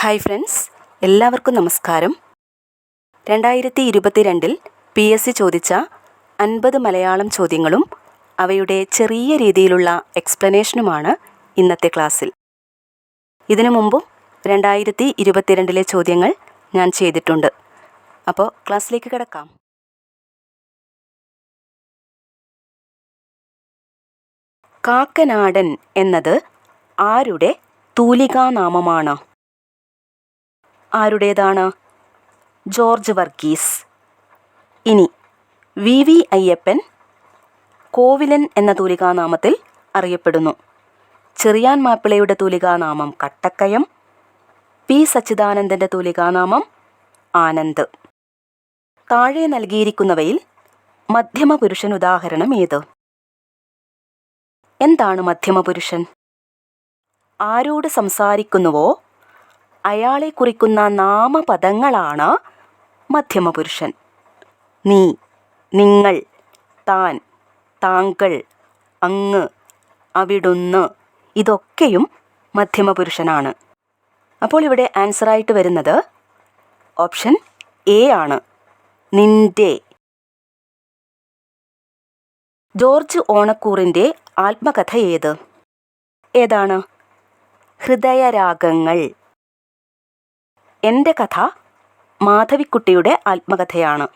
Hi friends എല്ലാവർക്കും നമസ്കാരം. രണ്ടായിരത്തി ഇരുപത്തിരണ്ടിൽ പി എസ് സി ചോദിച്ച അൻപത് മലയാളം ചോദ്യങ്ങളും അവയുടെ ചെറിയ രീതിയിലുള്ള എക്സ്പ്ലനേഷനുമാണ് ഇന്നത്തെ ക്ലാസ്സിൽ. ഇതിനു മുമ്പും രണ്ടായിരത്തി ഇരുപത്തിരണ്ടിലെ ചോദ്യങ്ങൾ ഞാൻ ചെയ്തിട്ടുണ്ട്. അപ്പോൾ ക്ലാസ്സിലേക്ക് കിടക്കാം. കാക്കനാടൻ എന്നത് ആരുടെ തൂലികാനാമമാണ്? ആരുടേതാണ്? ജോർജ് വർഗീസ്. ഇനി വി വി അയ്യപ്പൻ കോവിലൻ എന്ന തൂലികാനാമത്തിൽ അറിയപ്പെടുന്നു. ചെറിയാൻ മാപ്പിളയുടെ തൂലികാനാമം കട്ടക്കയം പി സച്ചിദാനന്ദന്റെ തൂലികാനാമം ആനന്ദ്. താഴെ നൽകിയിരിക്കുന്നവയിൽ മധ്യമ പുരുഷൻ ഉദാഹരണം ഏത്? എന്താണ് മധ്യമ പുരുഷൻ ആരോട് സംസാരിക്കുന്നുവോ? അയാളെ കുറിക്കുന്ന നാമപദങ്ങളാണ് മധ്യമപുരുഷൻ. നീ നിങ്ങൾ താൻ താങ്കൾ അങ്ങ് അവിടുന്ന് ഇതൊക്കെയും മധ്യമപുരുഷനാണ്. അപ്പോൾ ഇവിടെ ആൻസറായിട്ട് വരുന്നത് ഓപ്ഷൻ എ ആണ്. നിന്റെ. ജോർജ് ഓണക്കൂറിന്റെ ആത്മകഥ ഏത്? ഏതാണ്? ഹൃദയരാഗങ്ങൾ. എന്റെ കഥ മാധവിക്കുട്ടിയുടെ ആത്മകഥയാണ്.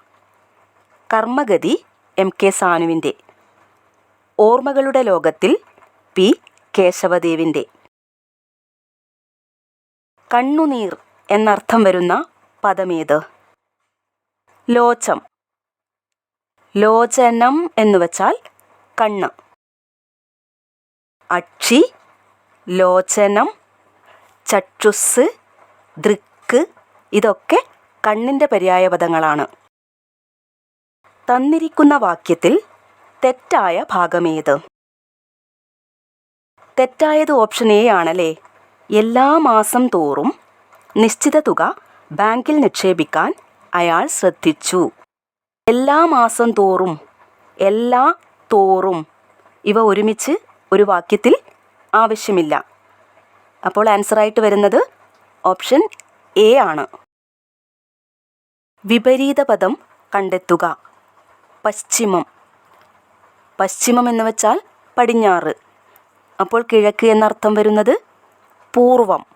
കർമ്മഗതി എം കെ സാനുവിന്റെ ഓർമ്മകളുടെ ലോകത്തിൽ പി കേശവദേവിന്റെ കണ്ണുനീർ എന്നർത്ഥം വരുന്ന പദമേത്? ലോചം. ലോചനം എന്നുവച്ചാൽ കണ്ണ്. അക്ഷി ലോചനം ചക്ഷുസ് ദൃക്ക് ഇതൊക്കെ കണ്ണിന്റെ പര്യായപദങ്ങളാണ് തന്നിരിക്കുന്ന വാക്യത്തിൽ തെറ്റായ ഭാഗമേത്? തെറ്റായത് ഓപ്ഷൻ എ ആണല്ലേ. എല്ലാ മാസം തോറും നിശ്ചിത തുക ബാങ്കിൽ നിക്ഷേപിക്കാൻ അയാൾ ശ്രദ്ധിച്ചു. എല്ലാ മാസം തോറും എല്ലാ തോറും ഇവ ഒരുമിച്ച് ഒരു വാക്യത്തിൽ ആവശ്യമില്ല. അപ്പോൾ ആൻസറായിട്ട് വരുന്നത് ഓപ്ഷൻ എ ആണ്. വിപരീത പദം കണ്ടെത്തുക. പശ്ചിമം. പശ്ചിമം എന്ന് വെച്ചാൽ പടിഞ്ഞാറ്. അപ്പോൾ കിഴക്ക് എന്നർത്ഥം വരുന്നത് പൂർവം.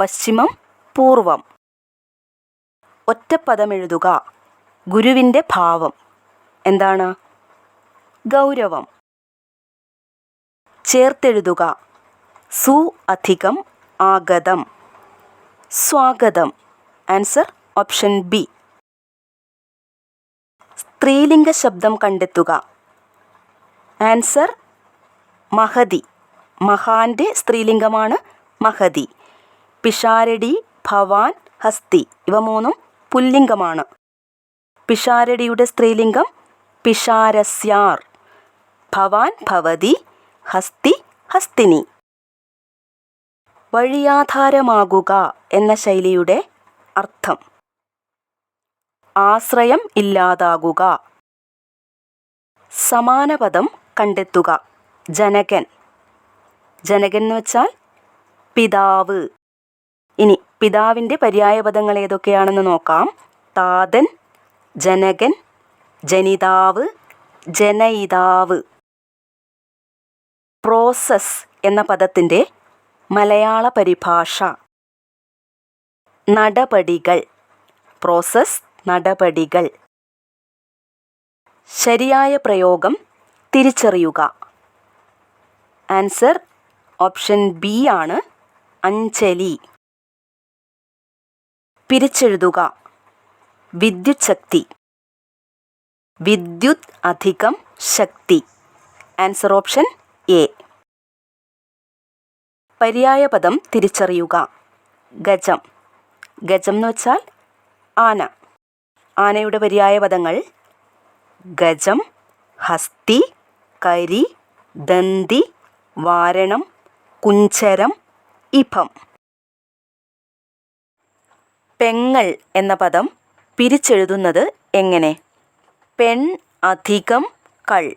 പശ്ചിമം പൂർവം. ഒറ്റപ്പദം എഴുതുക. ഗുരുവിന്റെ ഭാവം. എന്താണ്? ഗൗരവം. ചേർത്തെഴുതുക. സു അധികം ആഗതം. സ്വാഗതം. Answer option B. സ്ത്രീലിംഗ ശബ്ദം കണ്ടെത്തുക. ആൻസർ മഹതി. മഹാന്റെ സ്ത്രീലിംഗമാണ് മഹതി. പിഷാരടി ഭവാൻ ഹസ്തി ഇവ മൂന്നും പുല്ലിംഗമാണ്. പിഷാരടിയുടെ സ്ത്രീലിംഗം പിഷാരസ്യാർ. ഭവാൻ ഭവതി ഹസ്തി ഹസ്തിനി. വഴിയാധാരമാകുക എന്ന ശൈലിയുടെ അർത്ഥം. ആശ്രയം ഇല്ലാതാകുക. സമാനപദം കണ്ടെത്തുക. ജനകൻ. ജനകൻ എന്ന് വെച്ചാൽ പിതാവ്. ഇനി പിതാവിന്റെ പര്യായപദങ്ങൾ ഏതൊക്കെയാണെന്ന് നോക്കാം. താതൻ ജനകൻ ജനിതാവ് ജനയിതാവ്. പ്രോസസ് എന്ന പദത്തിന്റെ മലയാള പരിഭാഷ. നടപടികൾ. പ്രോസസ് നടപടികൾ. ശരിയായ പ്രയോഗം തിരിച്ചറിയുക. ആൻസർ ഓപ്ഷൻ ബി ആണ് അഞ്ചലി പിരിച്ചെഴുതുക. വിദ്യുത് ശക്തി വിദ്യുത് അധികം ശക്തി. Answer option A. പര്യായപദം തിരിച്ചറിയുക. ഗജം. ഗജം എന്ന് വെച്ചാൽ ആന. ആനയുടെ പര്യായപദങ്ങൾ ഗജം ഹസ്തി കരി ദന്തി വാരണം കുഞ്ചരം ഇഭം. പെങ്ങൾ എന്ന പദം പിരിച്ചെഴുതുന്നത് എങ്ങനെ? പെൺ അധികം കൾ.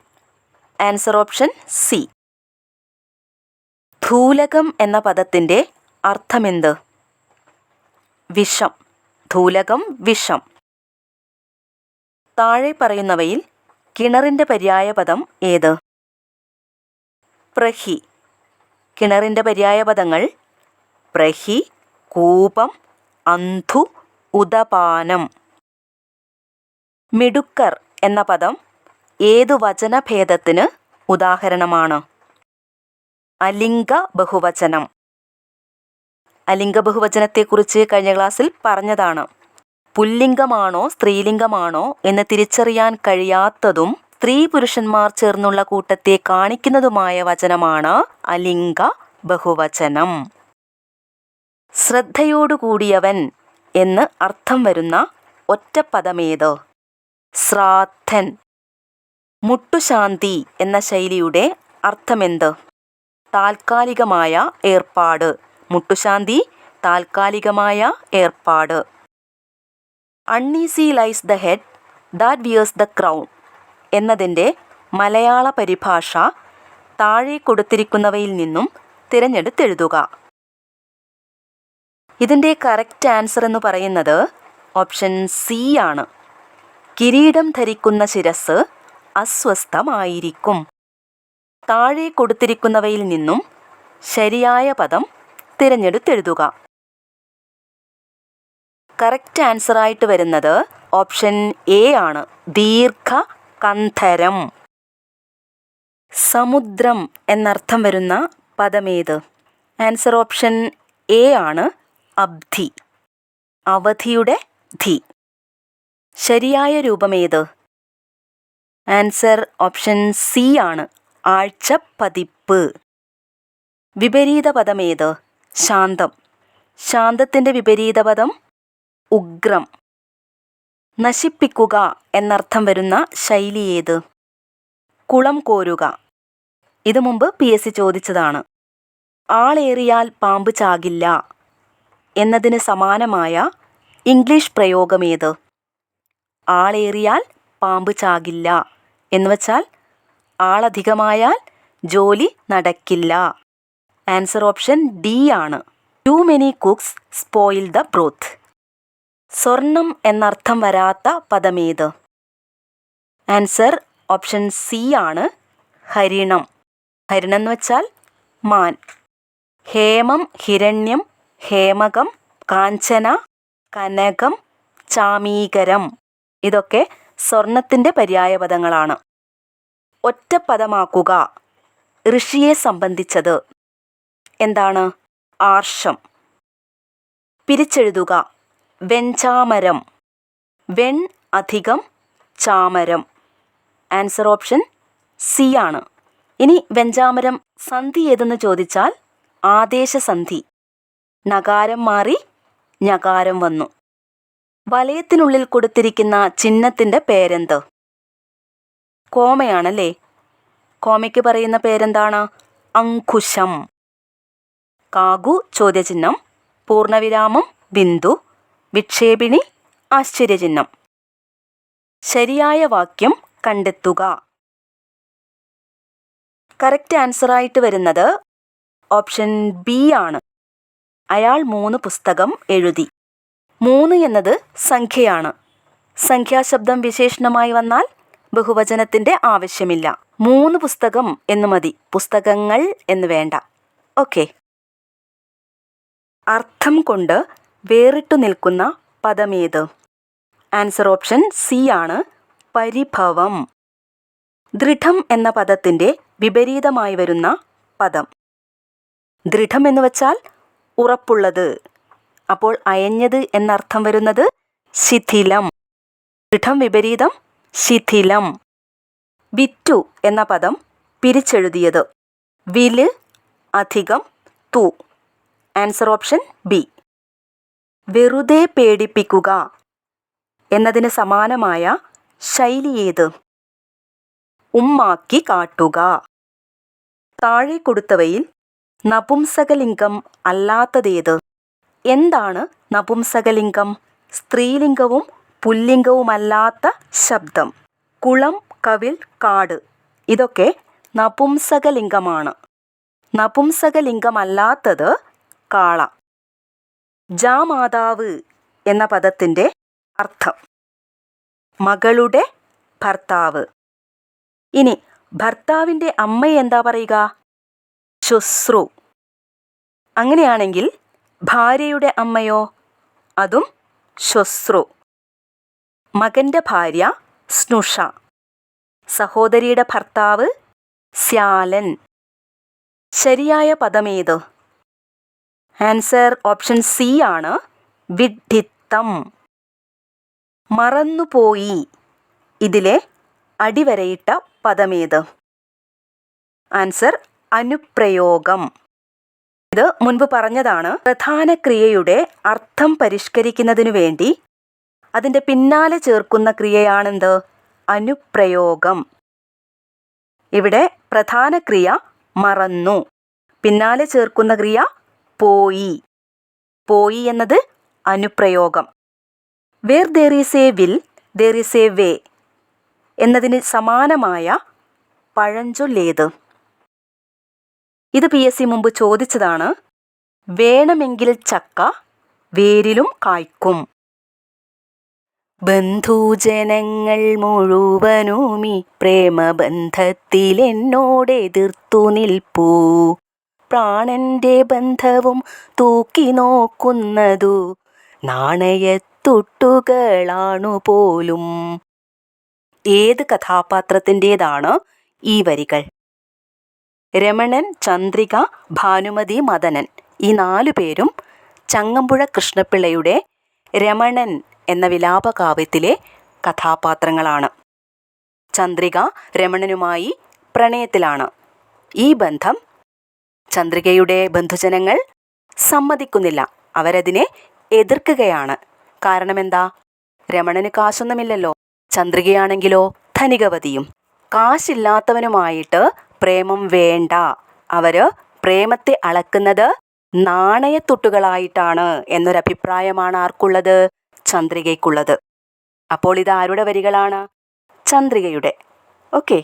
Answer option C. ഭൂലകം എന്ന പദത്തിന്റെ അർത്ഥമെന്ത്? വിഷം. ധൂലകം വിഷം. താഴെ പറയുന്നവയിൽ കിണറിന്റെ പര്യായപദം ഏത്? പ്രഹി. കിണറിന്റെ പര്യായപദങ്ങൾ പ്രഹി കൂപം അന്ധു ഉദപാനം. മിടുക്കർ എന്ന പദം ഏതു വചനഭേദത്തിന് ഉദാഹരണമാണ്? അലിംഗ ബഹുവചനം. അലിംഗ ബഹുവചനത്തെക്കുറിച്ച് കഴിഞ്ഞ ക്ലാസ്സിൽ പറഞ്ഞതാണ്. പുല്ലിംഗമാണോ സ്ത്രീലിംഗമാണോ എന്ന് തിരിച്ചറിയാൻ കഴിയാത്തതും സ്ത്രീ പുരുഷന്മാർ ചേർന്നുള്ള കൂട്ടത്തെ കാണിക്കുന്നതുമായ വചനമാണ് അലിംഗ ബഹുവചനം. ശ്രദ്ധയോടുകൂടിയവൻ എന്ന് അർത്ഥം വരുന്ന ഒറ്റ ഒറ്റപ്പദമേത്? ശ്രാദ്ധൻ. മുട്ടുശാന്തി എന്ന ശൈലിയുടെ അർത്ഥമെന്ത്? താൽക്കാലികമായ ഏർപ്പാട്. മുട്ടുശാന്തി താൽക്കാലികമായ ഏർപ്പാട്. Uneasy lies the head that wears the crown എന്നതിന്റെ മലയാള പരിഭാഷ താഴെ കൊടുത്തിരിക്കുന്നവയിൽ നിന്നും തിരഞ്ഞെടുത്തെഴുതുക ഇതിന്റെ കറക്റ്റ് ആൻസർ എന്ന് പറയുന്നത് ഓപ്ഷൻ സി ആണ്. കിരീടം ധരിക്കുന്ന ശിരസ് അസ്വസ്ഥമായിരിക്കും. താഴെ കൊടുത്തിരിക്കുന്നവയിൽ നിന്നും ശരിയായ പദം തിരഞ്ഞെടുത്തെഴുതുക. കറക്റ്റ് ആൻസറായിട്ട് വരുന്നത് ഓപ്ഷൻ എ ആണ്. ദീർഘ കന്ധരം. സമുദ്രം എന്നർത്ഥം വരുന്ന പദമേത്? ആൻസർ ഓപ്ഷൻ എ ആണ് അബ്ധി. അവധിയുടെ ധി. ശരിയായ രൂപമേത്? ആൻസർ ഓപ്ഷൻ സി ആണ് ആഴ്ചപ്പതിപ്പ്. വിപരീത പദമേത് ശാന്തം. ശാന്തത്തിന്റെ വിപരീത പദം ഉഗ്രം. നശിപ്പിക്കുക എന്നർത്ഥം വരുന്ന ശൈലി ഏത്? കുളം കോരുക. ഇത് മുമ്പ് പി എസ് സി ചോദിച്ചതാണ്. ആളേറിയാൽ പാമ്പ് ചാകില്ല എന്നതിന് സമാനമായ ഇംഗ്ലീഷ് പ്രയോഗമേത് ആളേറിയാൽ പാമ്പ് ചാകില്ല എന്നുവച്ചാൽ ആളധികമായാൽ ജോലി നടക്കില്ല. ആൻസർ ഓപ്ഷൻ ഡി ആണ്. Too many cooks spoil the broth സ്വർണം എന്നർത്ഥം വരാത്ത പദമേത്? ആൻസർ ഓപ്ഷൻ സി ആണ്. ഹരിണം. ഹരിണം എന്ന് വെച്ചാൽ മാൻ. ഹേമം ഹിരണ്യം ഹേമകം കാഞ്ചന കനകം ചാമീകരം. ഇതൊക്കെ സ്വർണത്തിന്റെ പര്യായപദങ്ങളാണ് ഒറ്റപ്പദമാക്കുക. ഋഷിയെ സംബന്ധിച്ചത്. എന്താണ്? ആർഷം. പിരിച്ചെഴുതുക. വെഞ്ചാമരം. വെൺ അധികം ചാമരം. ആൻസർ ഓപ്ഷൻ സി ആണ്. ഇനി വെഞ്ചാമരം സന്ധി ഏതെന്ന് ചോദിച്ചാൽ ആദേശസന്ധി. നകാരം മാറി ഞകാരം വന്നു. വലയത്തിനുള്ളിൽ കൊടുത്തിരിക്കുന്ന ചിഹ്നത്തിന്റെ പേരെന്ത്? കോമയാണല്ലേ? കോമയ്ക്ക് പറയുന്ന പേരെന്താണ്? അങ്കുശം. കാഗു ചോദ്യചിഹ്നം. പൂർണവിരാമം ബിന്ദു. വിക്ഷേപിണി ആശ്ചര്യചിഹ്നം. ശരിയായ വാക്യം കണ്ടെത്തുക. കറക്റ്റ് ആൻസറായിട്ട് വരുന്നത് ഓപ്ഷൻ ബി ആണ്. അയാൾ മൂന്ന് പുസ്തകം എഴുതി. മൂന്ന് എന്നത് സംഖ്യയാണ്. സംഖ്യാശബ്ദം വിശേഷണമായി വന്നാൽ ബഹുവചനത്തിന്റെ ആവശ്യമില്ല. മൂന്ന് പുസ്തകം എന്ന് മതി. പുസ്തകങ്ങൾ എന്ന് വേണ്ട. ഓക്കെ. അർത്ഥം കൊണ്ട് വേറിട്ടു നിൽക്കുന്ന പദമേത്? ആൻസർ ഓപ്ഷൻ സി ആണ്. പരിഭവം. ദൃഢം എന്ന പദത്തിന്റെ വിപരീതമായി വരുന്ന പദം. ദൃഢം എന്ന് വച്ചാൽ ഉറപ്പുള്ളത്. അപ്പോൾ അയഞ്ഞത് എന്നർത്ഥം വരുന്നത് ശിഥിലം. ദൃഢം വിപരീതം ശിഥിലം. വിറ്റു എന്ന പദം പിരിച്ചെഴുതിയത്. വിൽ അധികം തു. Answer option B. വെറുതെ പേടിപ്പിക്കുക എന്നതിന് സമാനമായ ശൈലി ഏത്? ഉമ്മാക്കി കാട്ടുക. താഴെ കൊടുത്തവയിൽ നപുംസകലിംഗം അല്ലാത്തതേത്? എന്താണ് നപുംസകലിംഗം? സ്ത്രീലിംഗവും പുല്ലിംഗവുമല്ലാത്ത ശബ്ദം. കുളം കവിൽ കാട്. ഇതൊക്കെ നപുംസകലിംഗമാണ്. നപുംസകലിംഗമല്ലാത്തത് കാള. ജാമാതാവ് എന്ന പദത്തിന്റെ അർത്ഥം. മകളുടെ ഭർത്താവ്. ഇനി ഭർത്താവിന്റെ അമ്മ എന്താ പറയുക? ശുശ്രു. അങ്ങനെയാണെങ്കിൽ ഭാര്യയുടെ അമ്മയോ? അതും ശ്വശ്രു മകന്റെ ഭാര്യ സ്നുഷ. സഹോദരിയുടെ ഭർത്താവ് ശ്യാലൻ. ശരിയായ പദമേത്? ആൻസർ ഓപ്ഷൻ സി ആണ് വിഡ്ഢിത്തം. മറന്നുപോയി. ഇതിലെ അടിവരയിട്ട പദമേത്? ആൻസർ അനുപ്രയോഗം. ഇത് മുൻപ് പറഞ്ഞതാണ് പ്രധാന ക്രിയയുടെ അർത്ഥം പരിഷ്കരിക്കുന്നതിനു വേണ്ടി അതിന്റെ പിന്നാലെ ചേർക്കുന്ന ക്രിയയാണെന്ത്? അനുപ്രയോഗം. ഇവിടെ പ്രധാന ക്രിയ മറന്നു. പിന്നാലെ ചേർക്കുന്ന ക്രിയ പോയി. പോയി എന്നത് അനുപ്രയോഗം. Where there is a will there is a way എന്നതിന് സമാനമായ പഴഞ്ചൊല്ലേത്. ഇത് പി എസ് സി മുമ്പ് ചോദിച്ചതാണ് വേണമെങ്കിൽ ചക്ക വേരിലും കായ്ക്കും. ബന്ധുജനങ്ങൾ മുഴുവനുമി എതിർത്തു നിൽപ്പൂ. പ്രാണന്റെ ബന്ധവും തൂക്കി നോക്കുന്നതു നാണയത്തുട്ടുകളാണു പോലും. ഏത് കഥാപാത്രത്തിന്റേതാണ് ഈ വരികൾ? രമണൻ ചന്ദ്രിക ഭാനുമതി മദനൻ ഈ നാലു പേരും ചങ്ങമ്പുഴ കൃഷ്ണപിള്ളയുടെ രമണൻ എന്ന വിലാപകാവ്യത്തിലെ കഥാപാത്രങ്ങളാണ്. ചന്ദ്രിക രമണനുമായി പ്രണയത്തിലാണ്. ഈ ബന്ധം ചന്ദ്രികയുടെ ബന്ധുജനങ്ങൾ സമ്മതിക്കുന്നില്ല. അവരതിനെ എതിർക്കുകയാണ്. കാരണമെന്താ? രമണന് കാശൊന്നുമില്ലല്ലോ. ചന്ദ്രികയാണെങ്കിലോ ധനികവതിയും. കാശില്ലാത്തവനുമായിട്ട് പ്രേമം വേണ്ട. അവർ പ്രേമത്തെ അളക്കുന്നത് നാണയത്തുട്ടുകളായിട്ടാണ് എന്നൊരഭിപ്രായമാണ് ആർക്കുള്ളത്? ചന്ദ്രികയ്ക്കുള്ളത്. അപ്പോൾ ഇത് ആരുടെ വരികളാണ്? ചന്ദ്രികയുടെ. ഓക്കെ.